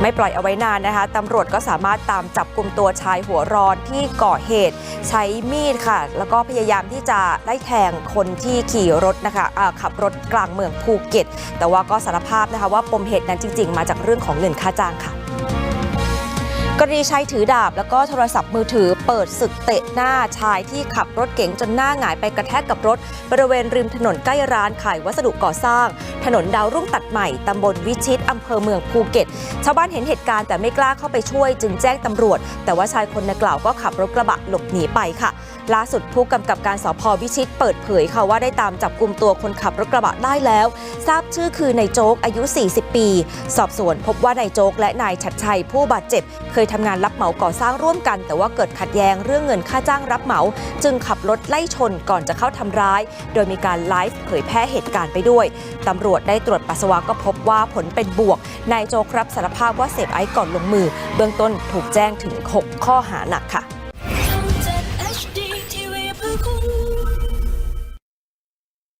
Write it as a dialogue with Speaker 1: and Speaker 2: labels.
Speaker 1: ไม่ปล่อยเอาไว้นานนะคะตำรวจก็สามารถตามจับกลุ่มตัวชายหัวร้อนที่ก่อเหตุ ใช้มีดค่ะ แล้วก็พยายามที่จะไล่แทงคนที่ขี่รถนะคะะขับรถกลางเมืองภูเก็ต แต่ว่าก็สารภาพนะคะว่าปมเหตุนั้นจริง ๆ มาจากเรื่องของเงินค่าจ้างค่ะ กรณีชายถือดาบแล้วก็โทรศัพท์มือถือเปิดศึกเตะหน้าชายที่ขับรถเก๋งจนหน้าหงายไปกระแทกกับรถ บริเวณริมถนนใกล้ร้านขายวัสดุก่อสร้าง ถนนดาวรุ่งตัดใหม่ตำบลวิชิตอำเภอเมืองภูเก็ต ชาวบ้านเห็นเหตุการณ์แต่ไม่กล้าเข้าไปช่วยจึงแจ้งตำรวจ แต่ว่าชายคนดังกล่าวก็ขับรถกระบะหลบหนีไปค่ะ ล่าสุดผู้กำกับการสพวิชิตเปิดเผยค่ะว่าได้ตามจับกลุ่มตัวคนขับรถกระบะได้แล้ว ทราบชื่อคือนายโจ๊กอายุ 40 ปี สอบสวนพบว่านายโจ๊กและนายชัดชัยผู้บาดเจ็บเคยทำงานรับเหมาก่อสร้างร่วมกัน แต่ว่าเกิดขัดแย้งเรื่องเงินค่าจ้างรับเหมา จึงขับรถไล่ชนก่อนจะเข้าทำร้าย โดยมีการไลฟ์เผยแพร่เหตุการณ์ไปด้วยตำรวจได้ตรวจปัสสาวะก็พบว่าผลเป็นบวก นายโจครับสารภาพว่าเสพไอซ์ก่อนลงมือ เบื้องต้นถูกแจ้งถึง 6 ข้อหาหนักค่ะ